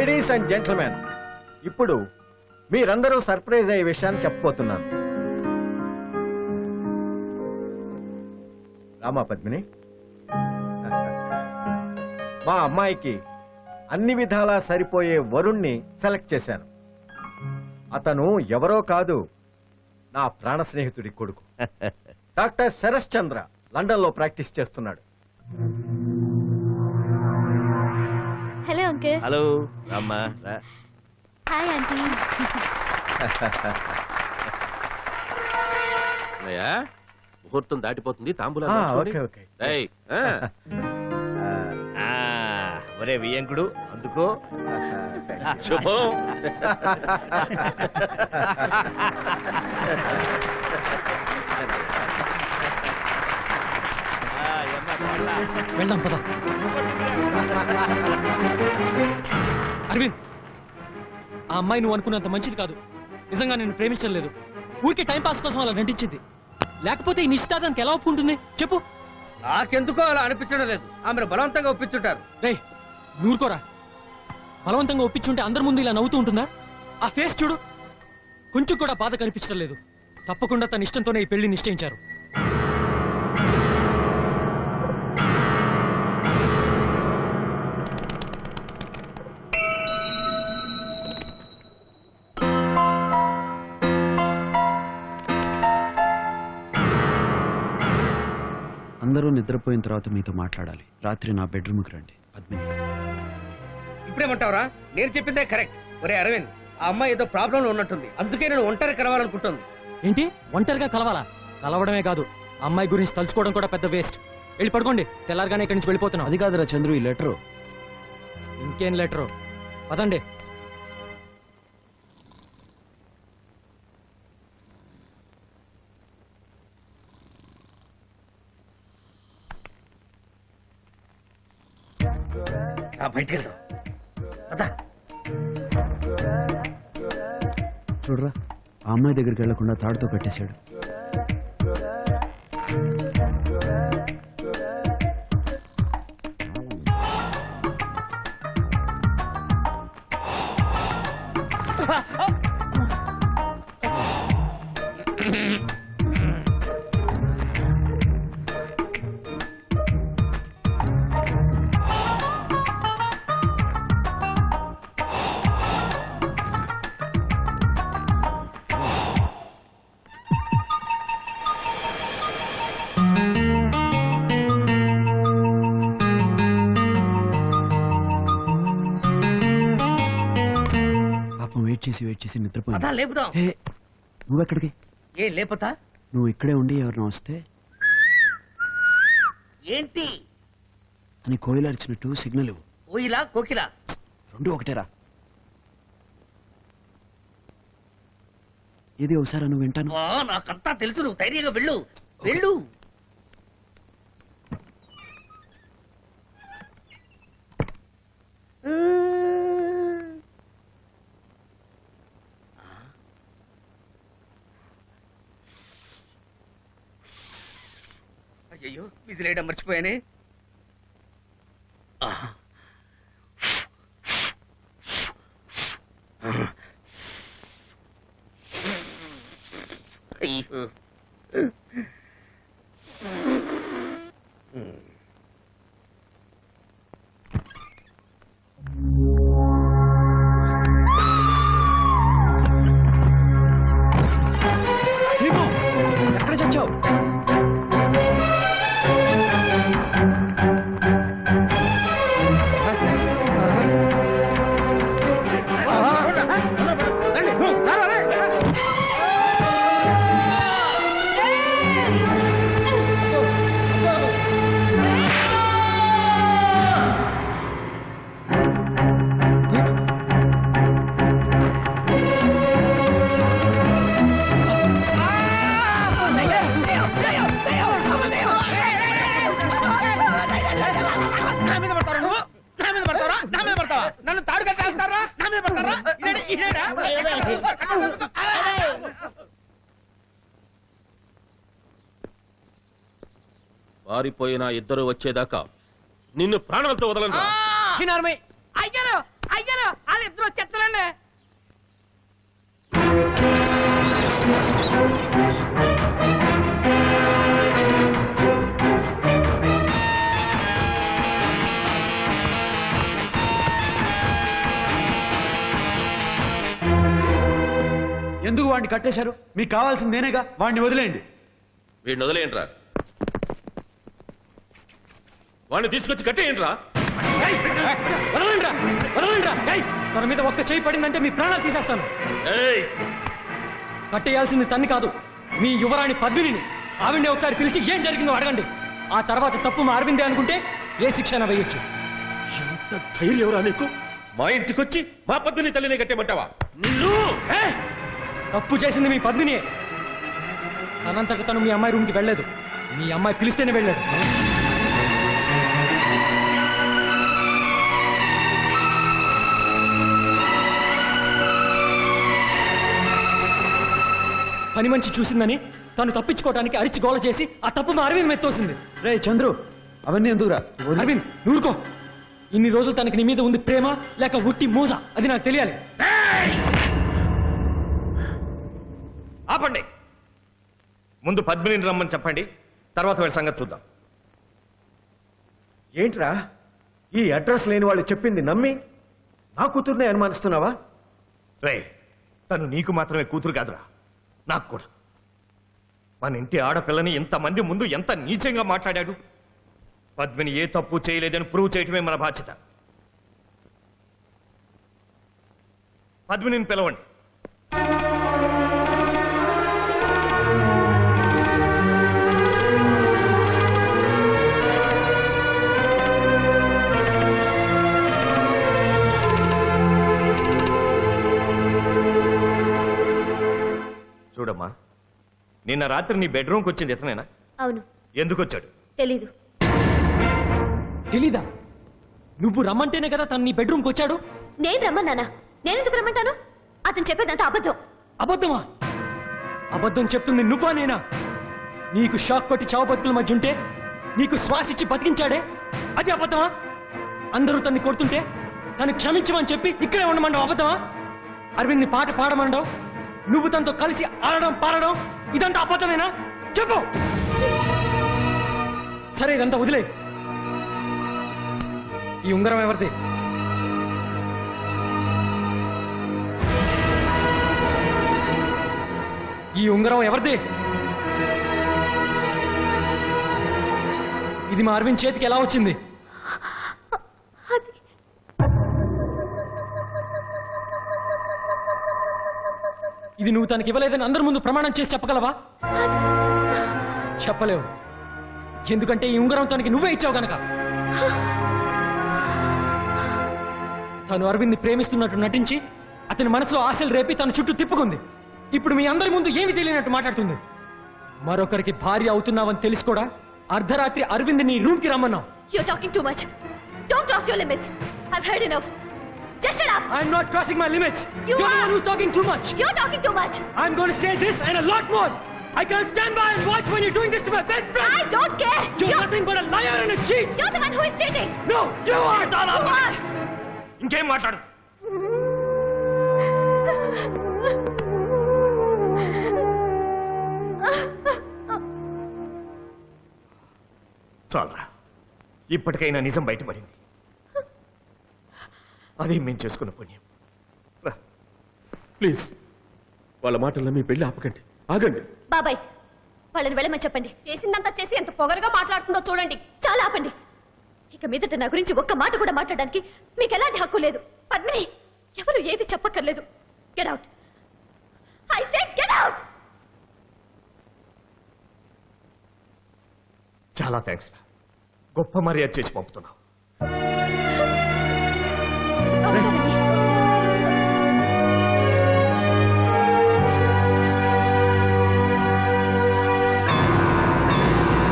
Ladies and gentlemen ఇప్పుడు మీరందరూ surprise అయ్యే విషయాన్ని చెప్పబోతున్నాను. రామా పద్మిని. మా అమ్మాయికి అన్ని విధాలా సరిపోయే వరుణ్ణి సెలెక్ట్ చేశాను. అతను ఎవరో కాదు నా ప్రాణ స్నేహితుడి కొడుకు. డాక్టర్ శరత్ చంద్ర లండన్లో ప్రాక్టీస్ చేస్తున్నాడు. అంకుల్ హలో రామ్మా రా. Hi aunty. ముహూర్తం దాటిపోతుంది తాంబూలా ఓకే ఒరే వియంకుడు అందుకో. శుభం. వెళ్దాం పద. అరవింద్ ఆ అమ్మాయి నువ్వు అనుకున్నంత మంచిది కాదు. నిజంగా నేను ప్రేమించడం లేదు. ఊరికే టైం పాస్ కోసం అలా నటించింది. లేకపోతే ఈ నిశ్చితార్థానికి ఎలా ఒప్పుకుంటుంది? చెప్పు. నాకెందుకో అలా అనిపించడం లేదు. ఆమెను బలవంతంగా ఒప్పించుంటారు. రే నూరుకోరా. బలవంతంగా ఒప్పించుంటే అందరి ముందు ఇలా నవ్వుతూ ఉంటుందా? ఆ ఫేస్ చూడు. కొంచెం కూడా బాధ కనిపించడం లేదు. తప్పకుండా తన ఇష్టంతోనే ఈ పెళ్ళి నిశ్చయించారు. అందరూ నిద్రపోయిన తర్వాత మీతో మాట్లాడాలి. రాత్రి నా బెడ్రూమ్కి రండి. పద్మిని. ఇప్పుడేమంటావరా నేను చెప్పిందే కరెక్ట్. ఒరే అరవింద్ ఆ అమ్మాయి ఏదో ప్రాబ్లం ఉన్నట్టుంది. అందుకే నేను ఒంటరి కలవాలనుకుంటుంది. ఏంటి? ఒంటరిగా కలవాలా? కలవడమే కాదు. ఆ అమ్మాయి గురించి తలుచుకోవడం కూడా పెద్ద వేస్ట్. వెళ్ళి పడుకోండి. తెల్లారగానే ఇక్కడి నుంచి వెళ్ళిపోతున్నాం. అది కాదురా చంద్రు ఈ లెటరు. ఇంకేం లెటరు? పదండి. బయటికి వెళ్దాం అదా. చూడరా ఆ అమ్మాయి దగ్గరికి వెళ్ళకుండా తాడుతో కట్టేశాడు పాపం చేసి వెయిట్ చేసి నిద్రపోయింది లేపుదాం. నువ్వెక్కడికి ఏ లేపతా? నువ్వు ఇక్కడే ఉండి ఎవరిని వస్తే ఏంటి? అని కోయిల అరిచినట్టు సిగ్నల్ ఇవ్వు. ఓయిలా కోకిలా? రెండు ఒకటేరా ఏది ఒకసారి నువ్వు వింటాను? నాకంతా తెలుసు. నువ్వు ధైర్యంగా వెళ్ళు. వెళ్ళు. అయ్యో విజిలేయడం మర్చిపోయానే. ఎక్కడ చచ్చావు? పారిపోయిన ఇద్దరు వచ్చేదాకా నిన్ను ప్రాణాలతో వదలను అయ్యారు అయ్యారు వాళ్ళు ఇద్దరు వచ్చేస్తారండి. వాడిని కట్టేశారు. మీకు కావాల్సింది నేనేగా వాడిని వదిలేయండి. వీడిని వదిలేయంట్రా వాడిని తీసుకొచ్చి కట్టేయంట్రా వదలండ్రా వదలండ్రా. ఏయ్, తన మీద ఒక్క చేయి పడిందంటే మీ ప్రాణాలు తీసేస్తాను. ఏయ్. కట్టేయాల్సింది తన్ని కాదు మీ యువరాణి పద్మినిని. ఆవిడ్ని ఒకసారి పిలిచి ఏం జరిగిందో అడగండి. ఆ తర్వాత తప్పు మా అరవిందే అనుకుంటే ఏ శిక్షణ వేయొచ్చు? ఎంత ధైర్యం ఎవరా నీకు? మా ఇంటికొచ్చి మా పద్మిని తల్లిని కట్టేమంటావా నిన్ను! తప్పు చేసింది మీ పద్మిని. తనంతట తను మీ అమ్మాయి రూమ్కి వెళ్ళలేదు మీ అమ్మాయి పిలిస్తేనే వెళ్ళాడు పని మంచి చూసిందని తను తప్పించుకోవడానికి అరిచి గోల చేసి ఆ తప్పు మా అరవింద్ మెత్తోసింది రే చంద్రు అవన్నీ ఎందుకురా. అరవింద్ నూరుకో. ఇన్ని రోజులు తనకి నీ మీద ఉంది ప్రేమ లేక ఉట్టి మూజ అది నాకు తెలియాలి. ఆపండి. ముందు పద్మిని రమ్మని చెప్పండి. తర్వాత వీళ్ళ సంగతి చూద్దాం. ఏంట్రా? ఈ అడ్రస్ లేని వాళ్ళు చెప్పింది నమ్మి? నా కూతుర్నే అనుమానిస్తున్నావా? రే తను నీకు మాత్రమే కూతురు కాదురా. నాకు కూడా. మన ఇంటి ఆడపిల్లని ఇంతమంది ముందు ఎంత నీచంగా మాట్లాడాడు? పద్మిని ఏ తప్పు చేయలేదని ప్రూవ్ చేయటమే మన బాధ్యత. పద్మినిని పిలవండి. నిన్న రాత్రి నీ బెడ్రూమ్కి వచ్చింది ఇతనేనా అవును. ఎందుకు వచ్చాడు తెలీదు. తెలీదా? నువ్వు రమ్మంటేనే కదా తను నీ బెడ్రూమ్కి వచ్చాడు? నేను రమ్మన్నానా? నేను ఎందుకు రమ్మంటాను? అతను చెప్పేదంతా అబద్ధం. అబద్ధమా? అబద్ధం చెప్తుంది నువ్వా నేనా? నీకు షాక్ కొట్టి చావు బతుకుల మధ్య ఉంటే నీకు శ్వాస ఇచ్చి బతికించాడే అది అబద్ధమా? అందరూ తన్ని కొడుతుంటే తను క్షమించమని చెప్పి ఇక్కడే ఉండమండవు అబద్ధమా? అరవింద్ని పాట పాడమండవు నువ్వు తనతో కలిసి ఆడడం పాడడం ఇదంతా అబద్ధమేనా? చెప్పు. సరే ఇదంతా వదిలే. ఈ ఉంగరం ఎవరిది? ఈ ఉంగరం ఎవరిది? ఇది మా అరవింద్ చేతికి ఎలా వచ్చింది? ఇది నువ్వు తనకి ఇవ్వలేదని అందరి ముందు ప్రమాణం చేసి చెప్పగలవా చెప్పలేవు ఎందుకంటే ఈ ఉంగరం తనకి నువ్వే ఇచ్చావు గనక తను అరవింద్ని ప్రేమిస్తున్నట్టు నటించి అతని మనసులో ఆశలు రేపి తన చుట్టూ తిప్పుకుంది ఇప్పుడు మీ అందరి ముందు ఏమి తెలియనట్టు మాట్లాడుతుంది మరొకరికి భార్య అవుతున్నావని తెలిసి కూడా అర్ధరాత్రి అరవింద్ నీ రూమ్కి రమ్మన్నావు You're talking too much. Don't cross your limits. I've heard enough. Just shut up. I'm not crossing my limits You You're the are. one who's talking too much. You're talking too much. I'm going to say this and a lot more. I can't stand by and watch when you're doing this to my best friend. I don't care. You're You're, nothing but a liar and a cheat. you're the one who is cheating. No, you are. You are. ఇంకేం మాట్లాడు చాలరా ఇప్పటికైనా నిజం బయటపడింది అదే మేము చేసుకున్న పుణ్యం. రా. ప్లీజ్. వాళ్ళ మాటల్లో మీ పెళ్ళి ఆపకండి. ఆగండి. బాబాయ్ వాళ్ళని వెళ్ళమని చెప్పండి. చేసిందంతా చేసి ఎంత పొగరుగా మాట్లాడుతుందో చూడండి. చాలా ఆపండి. ఇక మీదట నా గురించి ఒక్క మాట కూడా మాట్లాడడానికి మీకు ఎలాంటి హక్కు లేదు. పద్మిని ఎవరు ఏది చెప్పక్కర్లేదు. Get out I say get out చాలా థ్యాంక్స్ గొప్ప మర్యాద చేసి పంపుతున్నావు.